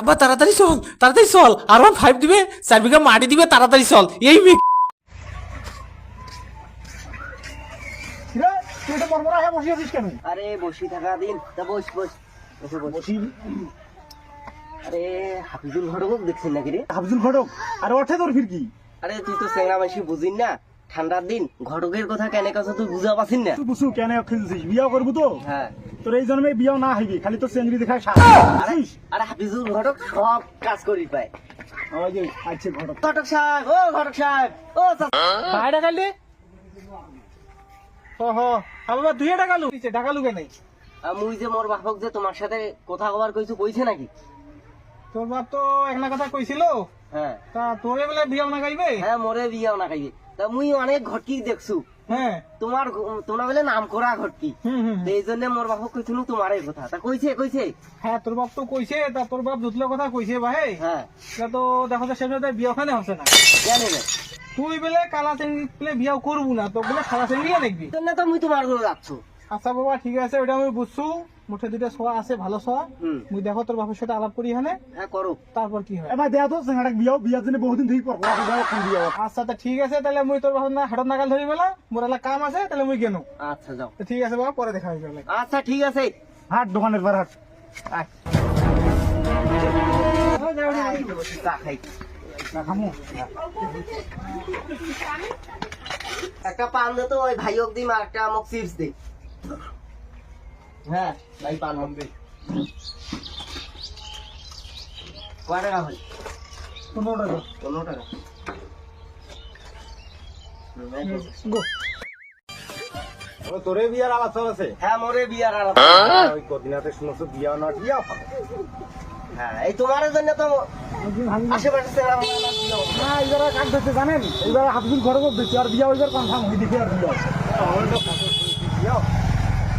আব্বা তাড়াতাড়ি চল তাড়াতাড়ি চল। আর ওয়ান ফাইভ দিবে চার বিঘা মাটি দিবে তাড়াতাড়ি চল। এই মেয়ে আরে বসি থাকা দিন। তা বস বস। বসি আরে হাফিজুল ঘটক দেখছেন নাকি রে? হাফজুল ঘটক আর ওঠে তোর ফির কি আরে তুই তো চেংড়া মাসি বুঝিন না। ঠান্ডার দিন ঘটকের কথা কেন কথা তুই বুঝা পাচ্ছিস না? তুই বুঝু কেন খেলছিস? বিয়া করব তো? হ্যাঁ। তোর এই জন্মে বিয়াও না হইবি খালি তোর দেখায় সাজ আরে আরে হাফিজুল ঘটক সব কাজ করি পায়। ওই যে আছে ঘটক। ঘটক সাহেব ও ঘটক সাহেব ও মুই যে মোর বাপক যে তোমার সাথে কথা কবার কইছো কইছে নাকি? তোর বাপ তো একটা কথা কইছিল। হ্যাঁ। তা তোরে বলে বিয়া না গাইবে? হ্যাঁ মোরে বিয়াও না তা মুই অনেক ঘটকি দেখছু। হ্যাঁ। তোমার তোমরা বলে নাম করা ঘটকি। তো এই জন্য মোর বাপক কইছিল তোমার এই কথা। তা কইছে কইছে? হ্যাঁ তোর বাপ তো কইছে তা তোর বাপ দুতলা কথা কইছে ভাই। হ্যাঁ। তা তো দেখো সেটা বিয়া ওখানে হচ্ছে না। তুই বলে কালা চেঙ্গি পেলে বিয়াও করব না তো বলে খালা চেঙ্গিয়ে দেখবি? তো মুই তোমার ঘরে যাচ্ছ। আচ্ছা বাবা ঠিক আছে ওটা আমি বুঝছু। মুঠে দুইটা শোয়া আছে ভালো হুম। মুই দেখো তোর বাপের সাথে আলাপ করি এখানে হ্যাঁ করো। তারপর কি হয়? এবার দেয়া তো চেংড়াক বিয়াও বিয়ার জন্য বহুদিন থেকে পর আচ্ছা তা ঠিক আছে তাহলে মুই তোর বাপের না হাটত নাগাল ধরি বেলা। মোর এলা কাম আছে তাহলে মুই কেন আচ্ছা যাও। তো ঠিক আছে বাবা পরে দেখা হয়ে আচ্ছা ঠিক আছে। হাট দোকানের পর হাট। চা খাই না খামু একটা পান দে তো ওই ভাই অব্দি আর একটা আমাকে চিপস দে। হ্যাঁ ভাই পান কয় টাকা হল পনেরো টাকা। পনেরো টাকা। এই তো। গো। ও, তোরে বিয়ার আলাপ হ্যাঁ মোরে বিয়ার আর ওই কদিনাতে শুনছো বিয়া না বিয়া হ্যাঁ এই তোমার জন্য তো আশেপাশে। না ধরতে জানেন? এবার হাফজুল ঘটক দিচ্ছে আর বিয়া ওইবার কনফার্ম হয়ে দেখি আর বিয়া।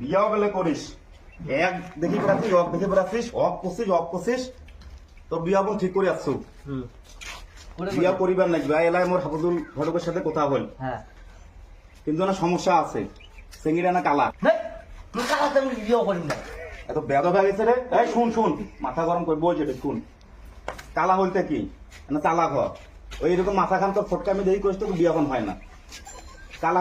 বিয়াও গেলে করিস। এক দেখি বেড়াচ্ছিস অক দেখে বেড়াচ্ছিস অক করছিস অক করছিস। তোর বিয়া বোন ঠিক করে আসছো। বিয়া করিবার নাকি ভাই এলাই মোর হাফুজুল ঘটকের সাথে কথা হল। হ্যাঁ। কিন্তু না সমস্যা আছে সেঙ্গিরা না কালা? হেই, তুই কালাতে আমি বিয়ে করি না। এত বেদ হয়ে গেছে রে। এই শুন শুন মাথা গরম করে বলছে শুন। কালা হইতে কি? না চালা ঘর? ওই এরকম মাথা খান তোর ফটকা আমি দেখি করিস তো বিয়া হয় না। কালা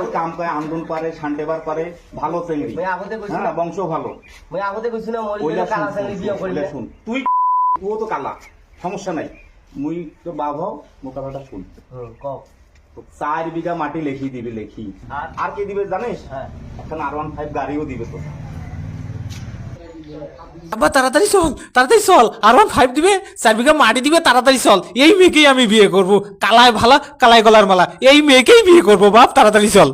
ওই কাম পায় আন্দোলন পারে শান্তেবার পারে ভালো কইছি হ্যাঁ বংশ ভালো। ভাই আগতে কইছি না মরি কালা শুন, তুই তো কালা সমস্যা নাই। মুই তো বাপ হও মোর কথাটা শুন। চার বিঘা মাটি লেখি দিবে লেখি। আর? কে কি দিবে জানিস? হ্যাঁ। এখন আর ওয়ান ফাইভ গাড়িও দিবে তো আব্বা, তাড়াতাড়ি চল তাড়াতাড়ি চল। আর ওয়ান ফাইভ দিবে চার বিঘা মাটি দিবে, তাড়াতাড়ি চল। এই মেয়েকেই আমি বিয়ে করব। কালায় ভালা কালায় গলার মালা। এই মেয়েকেই বিয়ে করব, বাপ, তাড়াতাড়ি চল।